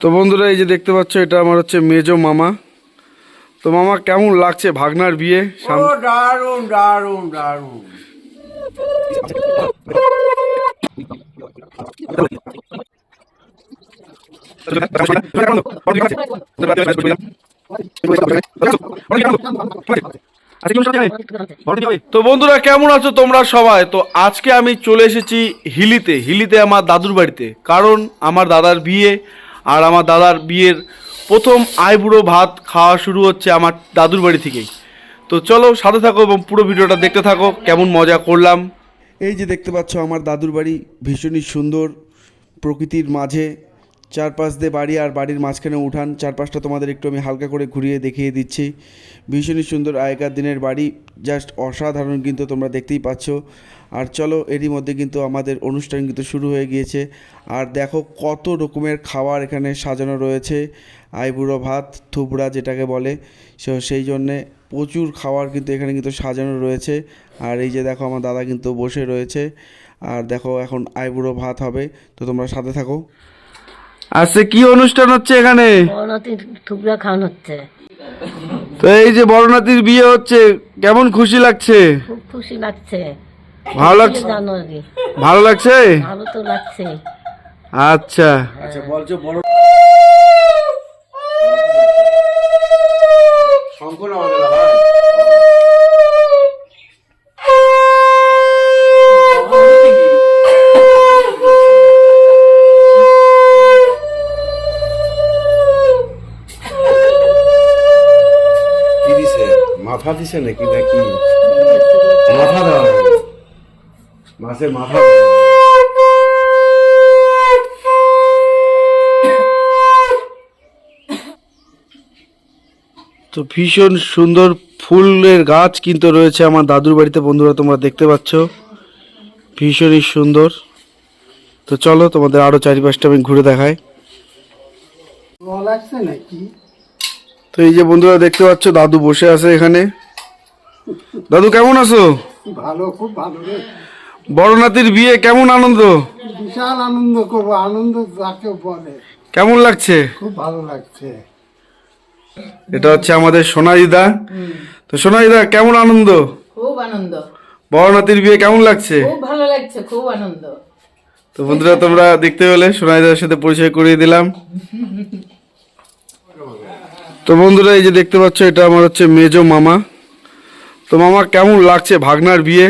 তো বন্ধুরা এই যে দেখতে পাচ্ছ এটা আমার হচ্ছে মেজো মামা। তো মামা কেমন লাগছে ভাগনার বিয়ে? দারুণ দারুণ দারুণ। তো বন্ধুরা কেমন আছো তোমরা সবাই? তো আজকে আমি চলে এসেছি হিলিতে হিলিতে আমার দাদুর বাড়িতে। কারণ আমার দাদার বিয়ে আর আমার দাদার বিয়ের প্রথম আইবুড়ো ভাত খাওয়া শুরু হচ্ছে আমার দাদুর বাড়ি থেকেই। তো চলো সাথে থাকো এবং পুরো ভিডিওটা দেখতে থাকো, কেমন মজা করলাম। এই যে দেখতে পাচ্ছ আমার দাদুর বাড়ি ভীষণই সুন্দর প্রকৃতির মাঝে। চারপাশ দিয়ে বাড়ি আর বাড়ির মাঝখানে উঠান। চারপাশটা তোমাদের একটু আমি হালকা করে ঘুরিয়ে দেখিয়ে দিচ্ছি। ভীষণই সুন্দর আগেকার দিনের বাড়ি। জাস্ট অসাধারণ কিন্তু তোমরা দেখতেই পাচ্ছ। আর চলো, এরই মধ্যে কিন্তু আমাদের অনুষ্ঠান কিন্তু শুরু হয়ে গিয়েছে। আর দেখো কত রকমের খাবার এখানে সাজানো রয়েছে। আইবুড়ো ভাত, থুবড়া যেটাকে বলে। সো সেই জন্যে প্রচুর খাবার কিন্তু এখানে কিন্তু সাজানো রয়েছে। আর এই যে দেখো আমার দাদা কিন্তু বসে রয়েছে। আর দেখো এখন আইবুড়ো ভাত হবে। তো তোমরা সাথে থাকো। আচ্ছা কি অনুষ্ঠান হচ্ছে এখানে? খাওয়ানো হচ্ছে। তো এই যে বড়নাতির বিয়ে হচ্ছে কেমন খুশি লাগছে? খুব খুশি লাগছে। ভালো লাগছে? জানুয়ারি ভালো লাগছে? ভালো তো লাগছে। আচ্ছা। আচ্ছা বলছো বড় শঙ্কর আমাদের মাথা দিছে নাকি নাকি? মাথা দেওয়া। মাছের মাথা তো ভীষণ সুন্দর ফুলের গাছ কিন্তু রয়েছে আমার দাদুর বাড়িতে বন্ধুরা তোমরা দেখতে পাচ্ছ। ভীষণই সুন্দর। তো চলো তোমাদের আরও চারিপাশটা আমি ঘুরে দেখাই। তো এই যে বন্ধুরা দেখতে পাচ্ছ দাদু বসে আছে এখানে। দাদু কেমন আছো? ভালো খুব ভালো রে। বড় নাতির বিয়ে কেমন আনন্দ? বিশাল আনন্দ করব আনন্দ যাকে বলে। কেমন লাগছে? খুব ভালো লাগছে। এটা হচ্ছে আমাদের সোনাইদা। তো সোনাইদা কেমন আনন্দ? খুব আনন্দ। বড় নাতির বিয়ে কেমন লাগছে? খুব ভালো লাগছে খুব আনন্দ। তো বন্ধুরা তোমরা দেখতে পেলে সোনাইদার সাথে পরিচয় করিয়ে দিলাম। তো বন্ধুরা এই যে দেখতে পাচ্ছ এটা আমার হচ্ছে মেজো মামা। তো মামা কেমন লাগছে ভাগনার বিয়ে?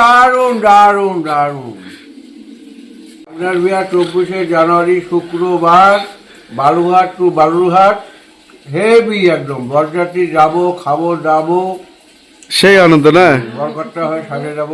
দারুণ দারুণ দারুণ। আপনার বিয়া চব্বিশে জানুয়ারি শুক্রবার বালুঘাট টু বালুরঘাট। হেভি একদম বরযাত্রী যাব খাব দাবো। সেই আনন্দ না? বরঘাটটা হয়ে সাজে যাব।